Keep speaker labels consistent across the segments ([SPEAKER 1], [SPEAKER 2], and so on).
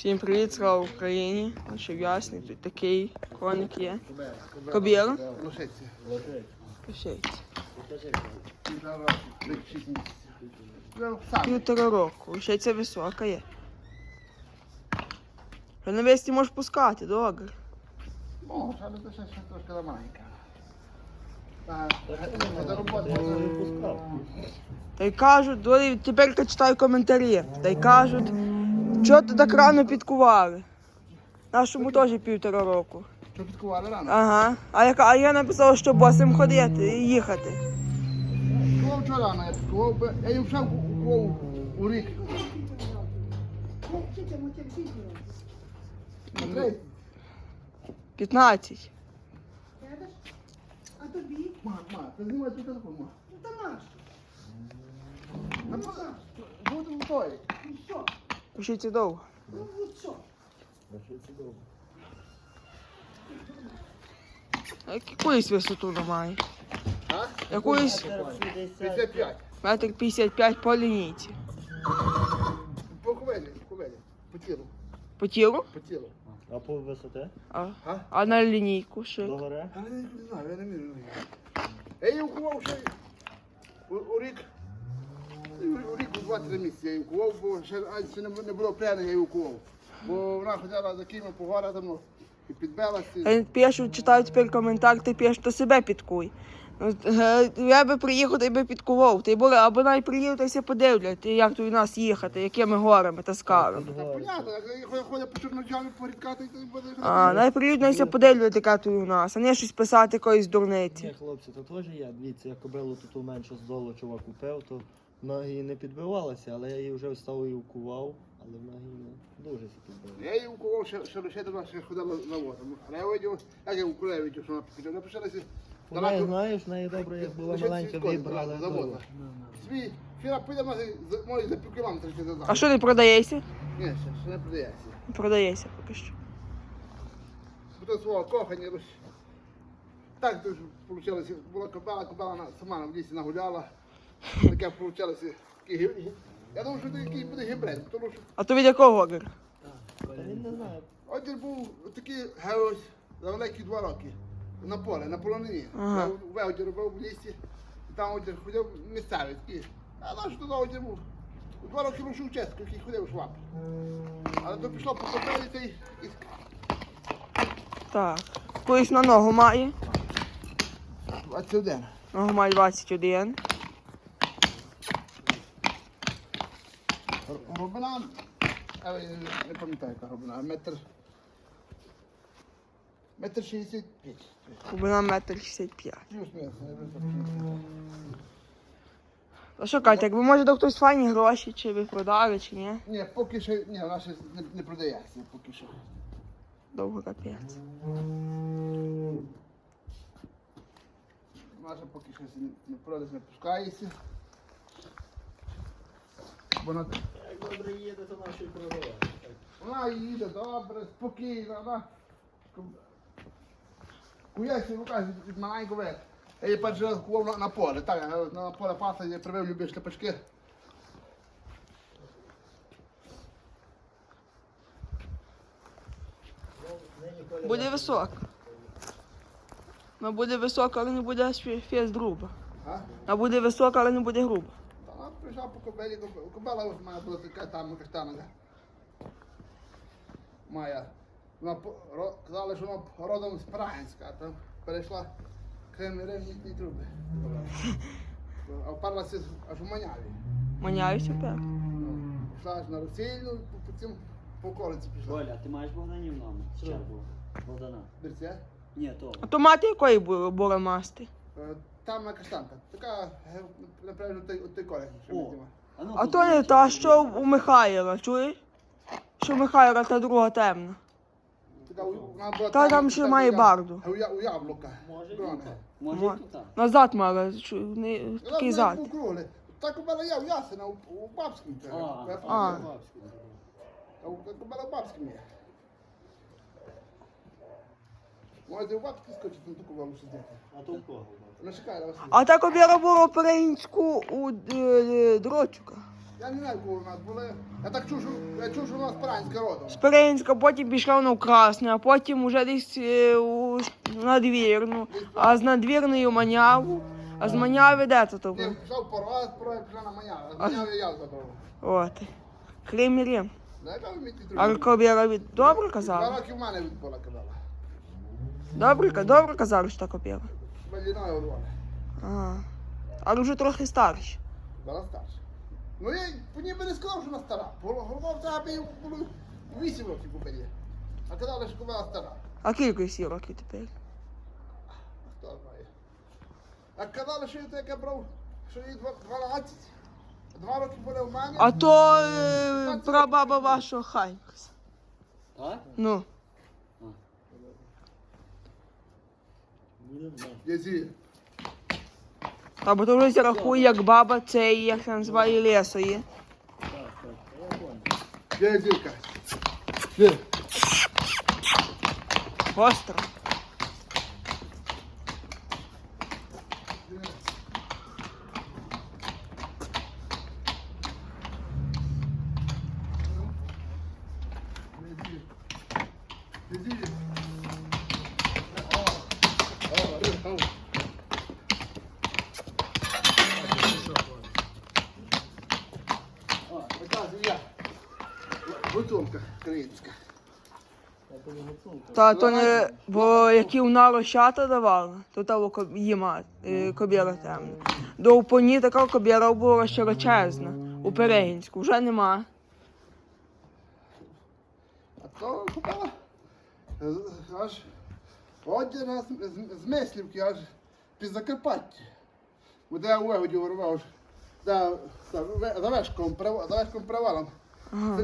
[SPEAKER 1] Всім привіт, слава Україні. Що ясний, тут такий коник є. Кобіла?
[SPEAKER 2] Лошиці.
[SPEAKER 1] Пишіть.
[SPEAKER 2] Зараз 6 місяців. Ну, сам.
[SPEAKER 1] Півтора року. Лишиця висока є. Вже на весті можеш пускати, добре.
[SPEAKER 2] Може, але це ще, трошки.
[SPEAKER 1] Та й кажуть, тепер читаю коментарі. Та й кажуть, що ти так рано підкували? Нашому теж півтора року.
[SPEAKER 2] Що підкували рано?
[SPEAKER 1] Ага. А я, а я написала, що босим ходити і їхати.
[SPEAKER 2] Підкував вчора рано, я підкував, би- я їм вже кував у рік.
[SPEAKER 1] 15.
[SPEAKER 3] А тобі?
[SPEAKER 2] Ма, ма, ти знімай цю телефон, ма.
[SPEAKER 3] Ну та наш.
[SPEAKER 2] Буду в той.
[SPEAKER 3] Ну що?
[SPEAKER 1] Пишіться довго.
[SPEAKER 3] Ну ну що?
[SPEAKER 1] А Якусь висоту немає.
[SPEAKER 2] А?
[SPEAKER 1] Якусь
[SPEAKER 2] 55.
[SPEAKER 1] метр 55 по лінійці.
[SPEAKER 2] По кувелі, кувелі. По тілу,
[SPEAKER 1] По тілу,
[SPEAKER 2] по тілу.
[SPEAKER 4] А по висоти?
[SPEAKER 1] а,
[SPEAKER 2] А?
[SPEAKER 1] а на лінійку ще.
[SPEAKER 4] Догори?
[SPEAKER 2] Я не, не знаю, я не мірю. Я її кував ще у, у рік. У, у рік у 2-3 місяці я її кував, бо ще, не, не було пряних, я її. Бо вона ходила за ким по городам ну, і підбилася.
[SPEAKER 1] Вони пишуть, читають тепер коментар, ти пишеш, то себе підкуй. Ну, е, Я би приїхав, й би підкував. Ти були, або навіть приїхав, та й все подивлять, як тут у нас їхати, якими горами та скалами.
[SPEAKER 2] Та понятно, як ходять по чорночалі, по рідкати, то буде.
[SPEAKER 1] А, навіть приїдуть, навіть все подивлять, яка тут у нас, а не щось писати якоїсь дурниці.
[SPEAKER 4] Ні, хлопці, то теж є. Дивіться, я кобилу тут менше з долу чувак купив, то вона її не підбивалася, але я її вже встав і укував, але вона її не дуже сі підбила.
[SPEAKER 2] Я її кував, ще, ще лише до нас ходила на воду. Але я видів, як я я видів, що вона підкидала. Напишалася
[SPEAKER 4] Вона, знаєш, неї добре, як була маленька вибрала.
[SPEAKER 2] заводна. Свій, вчора піде може за пів кілометра чи за
[SPEAKER 1] А що не продається?
[SPEAKER 2] Ні, ще, ще не продається.
[SPEAKER 1] Не продається поки що.
[SPEAKER 2] Бо то свого кохання. Так дуже вийшло, була кобала, кобала сама в лісі нагуляла. Таке вийшло. Я думав, що це який буде гібрид, тому що
[SPEAKER 1] А то від якого
[SPEAKER 4] знає.
[SPEAKER 2] один був такий геось за великі два роки. На поле, на полонині.
[SPEAKER 1] Ага.
[SPEAKER 2] Я Веодір робив в лісі, і там один ходив місцевий такий. А наш туди один був. У Два роки був Шевченко, який ходив у шваб. Але то пішло по копелі та й і
[SPEAKER 1] Так. Колись на ногу має.
[SPEAKER 2] 21.
[SPEAKER 1] Ногу має 21.
[SPEAKER 2] Глибина, не пам'ятаю, яка глибина, метр. Метр 65.
[SPEAKER 1] Глибина метр 65.
[SPEAKER 2] Плюс-мінус. я вже так пам'ятаю.
[SPEAKER 1] А що Катя, якби може до хтось файні гроші, чи ви продали, чи ні?
[SPEAKER 2] Ні, поки що, ні, вона ще не, не продається, поки що.
[SPEAKER 1] Довго капець.
[SPEAKER 2] Вона ще поки що не, не продаж не пускається. Вона,
[SPEAKER 4] добре їде, то наші продавати.
[SPEAKER 2] вона їде добре, спокійно, вона кується руках від, маленького век. Я її перший раз кував на, на поле, так, я на поле паса, я привив любі шляпачки.
[SPEAKER 1] Буде висока. Ну буде висока, але не буде фес груба.
[SPEAKER 2] А?
[SPEAKER 1] А буде висока, але не буде груба.
[SPEAKER 2] Прийшла по кобелі, коб- кобела ось має була така там каштанова. Моя. Вона казали, що вона родом з Праганська, а там перейшла крем ревнітні труби. А вперлася аж у Маняві.
[SPEAKER 1] Маняюся пер.
[SPEAKER 2] Пішла аж на Росію, по, по околиці пішла.
[SPEAKER 5] Оля, ти маєш Богданів номер?
[SPEAKER 2] Що?
[SPEAKER 5] Ще. Богдана.
[SPEAKER 2] Берця?
[SPEAKER 5] Ні, то.
[SPEAKER 1] А то мати якої були масти?
[SPEAKER 2] Е, Там на каштанка. Така, е, напевно, той, той колір, що ми знімаємо.
[SPEAKER 5] ну,
[SPEAKER 1] А то не та, що у Михайла, чуєш? Що у Михайла та друга темна.
[SPEAKER 2] Така, у- вона була
[SPEAKER 1] Та там ще має
[SPEAKER 2] у
[SPEAKER 1] барду.
[SPEAKER 2] У, я- у яблука.
[SPEAKER 5] Може, і
[SPEAKER 2] Брона.
[SPEAKER 5] Може, і тут.
[SPEAKER 1] Назад мала, чу- не,
[SPEAKER 2] Вона
[SPEAKER 1] такий
[SPEAKER 2] була
[SPEAKER 1] зад.
[SPEAKER 2] як округле. Так у мене я у Ясина, у, у Бабському.
[SPEAKER 5] А,
[SPEAKER 1] а.
[SPEAKER 2] А у так у мене в Бабському є. Можете у Бабській скочити на таку вам сидіти.
[SPEAKER 4] А то в кого?
[SPEAKER 2] Не чекай, на вас.
[SPEAKER 1] А так обіра була українську у е, е, дрочука.
[SPEAKER 2] Я не знаю, кого у нас були. Я так чув, що, я чув, що у нас Паранська родом.
[SPEAKER 1] З Перинська, потім пішла на Красне, а потім уже десь е, у надвірну, а з надвірної у Маняву, а з Маняви де то то
[SPEAKER 2] Ти
[SPEAKER 1] був?
[SPEAKER 2] пішов по раз, про пішла на маня.
[SPEAKER 1] А-
[SPEAKER 2] Маня я забрав.
[SPEAKER 1] От.
[SPEAKER 2] Ви мені
[SPEAKER 1] А Кобєра від добре
[SPEAKER 2] Два роки в мене відбула казала.
[SPEAKER 1] Добре, добре казали, що так Кобєра.
[SPEAKER 2] Маліною урвали.
[SPEAKER 1] Ага. Але вже трохи старші.
[SPEAKER 2] Була старша. Ну я по ній би не сказав, що вона стара. Голова в тебе було 8 років купили. А казали, що вона стара.
[SPEAKER 1] А кілька сі років тепер?
[SPEAKER 2] Хто знає. А казали, що я таке брав, що їй 12. Два роки буде в мене.
[SPEAKER 1] А то е, прабаба вашого Хайкс.
[SPEAKER 5] Так?
[SPEAKER 1] Ну.
[SPEAKER 2] Язі.
[SPEAKER 1] Та бо то вже ся рахує, як баба цей, як це називає лесої.
[SPEAKER 4] Так, так, я понял.
[SPEAKER 2] Де зірка? Де?
[SPEAKER 1] Остро.
[SPEAKER 2] Гуцулка.
[SPEAKER 1] Та то не, бо які вона лощата давала, то ко- їма, е, кобіра темна. До упоні така кобіра була широчезна, у Перегінську, вже нема.
[SPEAKER 2] А то купила з- аж одяг з, з, з Мислівки, аж під Закарпаття. Де я у вигоді вирвав, де, за за вешком, прив- за вешком привалом.
[SPEAKER 1] Ага.
[SPEAKER 2] Це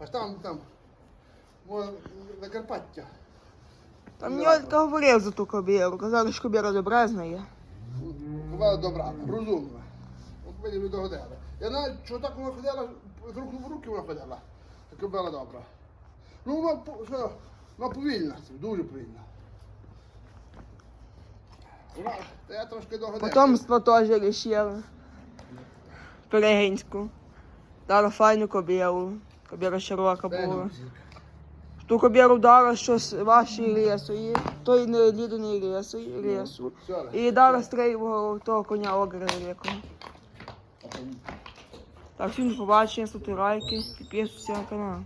[SPEAKER 2] Аж там, там, о, Закарпаття.
[SPEAKER 1] Та мені Олька говорив за ту кобіру, казали, що кобіра добре знає.
[SPEAKER 2] Купила добра, розумна. От мені не догодили. Я навіть, що так вона ходила, з руки в руки вона ходила. Так була добра. Ну, вона, що, вона повільна, дуже повільна. Вона, та я трошки догодив.
[SPEAKER 1] Потомство теж рішили. Перегінську. Дала файну кобіру. Кобіра широка була. Ту кобіру дала, щось ваші лісої, той не лідений лісої, лісу. І дала стрейвого того коня огри великого. Так, всім побачення, ставте лайки, підписуйтесь на канал.